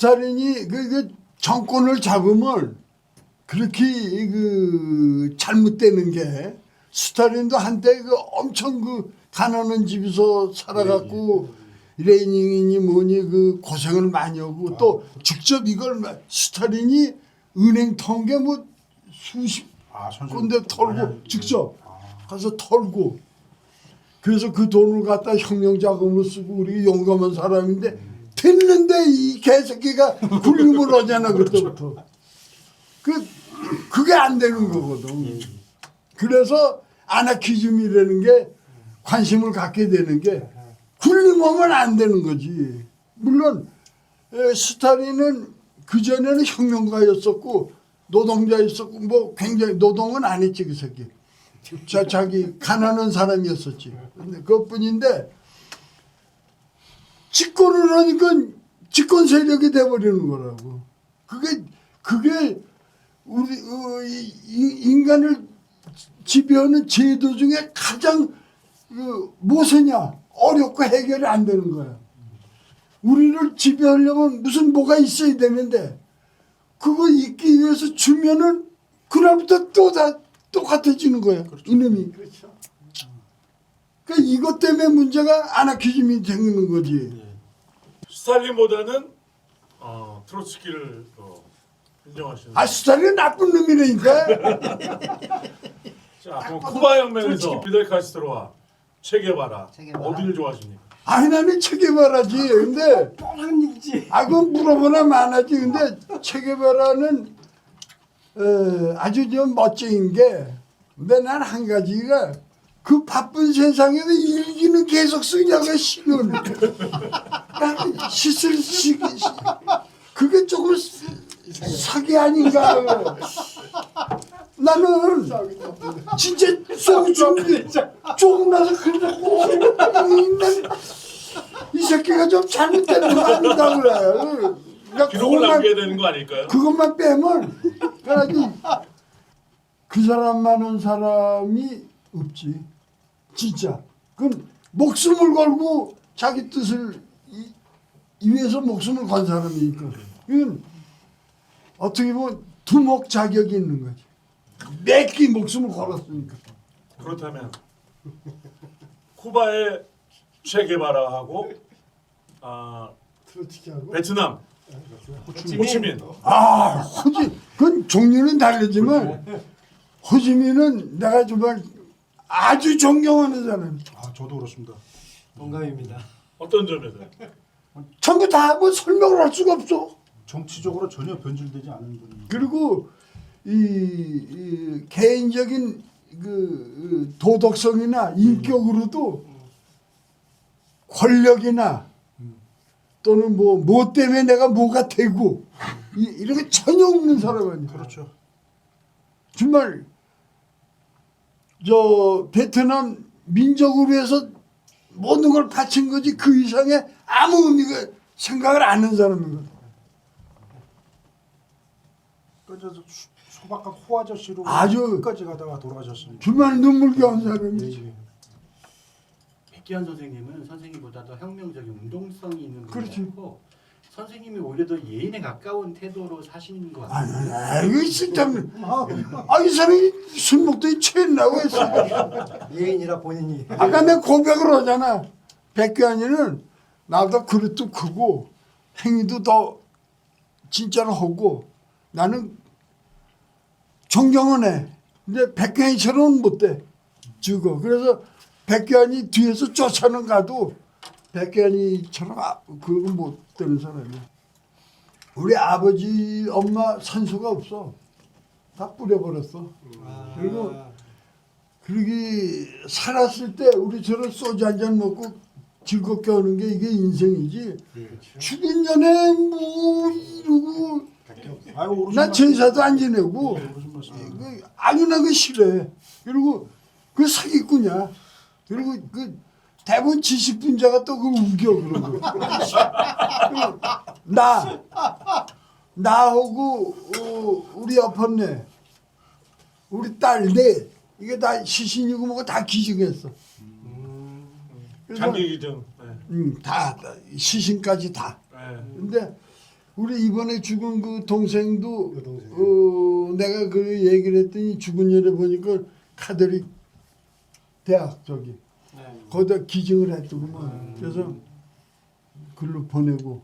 스탈린이 그, 그 정권을 잡으면 그렇게 그 잘못되는 게 스탈린도 한때 그 엄청 그 가난한 집에서 살아갖고 레닌이니 뭐니 그 고생을 많이 하고 또 직접 이걸 마- 스탈린이 은행 턴게뭐 수십 아. 군데 털고 직접 가서 털고 그래서 그 돈을 갖다 혁명 자금으로 쓰고 우리 용감한 사람인데 됐는데 이 개새끼가 굴림을 하잖아 그때부터 그 그게 안 되는 거거든 그래서 아나키즘이라는 게 관심을 갖게 되는 게 굴림하면 안 되는 거지 물론 에, 스탈린은 그 전에는 혁명가였었고 노동자였었고 뭐 굉장히 노동은 안 했지 그 새끼. 자 자기 가난한 사람이었었지. 근데 그것뿐인데 집권을 하니까 집권 세력이 돼버리는 거라고. 그게 그게 우리 어, 이- 이- 인간을 지배하는 제도 중에 가장 그 무엇이냐 어렵고 해결이 안 되는 거야. 우리를 지배하려면 무슨 뭐가 있어야 되는데 그거 있기 위해서 주면은 그날부터 또 다 똑같아지는 거야 이놈이. 그렇죠. 그러니까 이것 때문에 문제가 아나키즘이 생기는 거지. 스탈린보다는 어, 트로츠키를 어, 인정하시는. 아 스탈린 나쁜 놈이라니까. 자, 그럼 쿠바 혁명에서 피델 카스트로와 체게바라 체게바라. 어디를 좋아하십니까? 아니 나는 체계바라지. 근데 뻔한 얘기지. 아 그건 물어보나 많아지. 근데 체계바라는 어, 아주 좀 멋진 게 근데 난 한 가지가 그 바쁜 세상에서 일기는 계속 쓰냐고 싫은 시슬 시 그게 조금 사기 아닌가? 나는 진짜 죽는데 조금 나서 그러고 이 새끼가 좀 잘못된 거 아닌가 그래. 그러니까 기록을 남겨야 되는 거 아닐까요? 그것만 빼면 그래가지고 그 사람만한 사람이 없지. 진짜. 그건 목숨을 걸고 자기 뜻을 이, 위해서 목숨을 건 사람이니까 이건 어떻게 보면 두목 자격이 있는 거지. 내끼 목숨을 걸었으니까. 그렇다면 쿠바의 체게바라하고 아, 베트남 호치민. 아 호지 그건 종류는 다르지만 호지민은 내가 정말 아주 존경하는 사람이야 아, 저도 그렇습니다. 동감입니다. 어떤 점에서 전부 다뭐 설명을 할 수가 없어. 정치적으로 전혀 변질되지 않은 분이. 그리고 이, 이 개인적인 그, 그 도덕성이나 인격으로도 권력이나 또는 뭐, 뭐 때문에 내가 뭐가 되고 이, 이런 게 전혀 없는 사람 아니야. 그렇죠. 정말 저 베트남 민족을 위해서 모든 걸 바친 거지 그 이상의 아무 의미가 생각을 안 하는 사람인 거야. 그래서 수- 소박한 호 아저씨로 아주- 끝까지 가다가 돌아가셨으니까. 정말 눈물겨운 사람이지. 예, 백기환 선생님은 선생님보다 더 혁명적인 운동성이 있는 그렇지. 분이고 선생님이 오히려 더 예인에 가까운 태도로 사시는 것 같아요. 아니, 아이고 진짜 아, 이 사람이 술 먹더니 취했나고 했어. 예인이라 본인이. 아까 내 고백을 하잖아. 백규환이는 나보다 그릇도 크고 행위도 더 진짜로 하고 나는 존경은 해. 근데 백규환이처럼은 못 돼. 죽어. 그래서 백규환이 뒤에서 쫓아는 가도 백규환이처럼 아, 그거 못 되는 사람이야. 우리 아버지 엄마 산소가 없어. 다 뿌려버렸어. 그리고 그러기 살았을 때 우리처럼 소주 한 잔 먹고 즐겁게 하는 게 이게 인생이지. 죽은 전에 뭐 이러고 난. 제사도 안 지내고 말씀. 그 안윤하기 싫어해. 그리고 그 사기꾼이야. 그리고 그 대본 70분자가 또 그 우겨 그러고 나 나하고 어, 우리 아팠네 우리 딸내 네, 이게 다 시신이고 뭐고 다 기증했어 장기 기증. 네. 음, 다, 다 시신까지 다 네. 근데 우리 이번에 죽은 그 동생도 그 어, 내가 그 얘기를 했더니 죽은 일에 보니까 카톨릭 대학 저기 거기다 기증을 했더구만. 그래서 글로 보내고.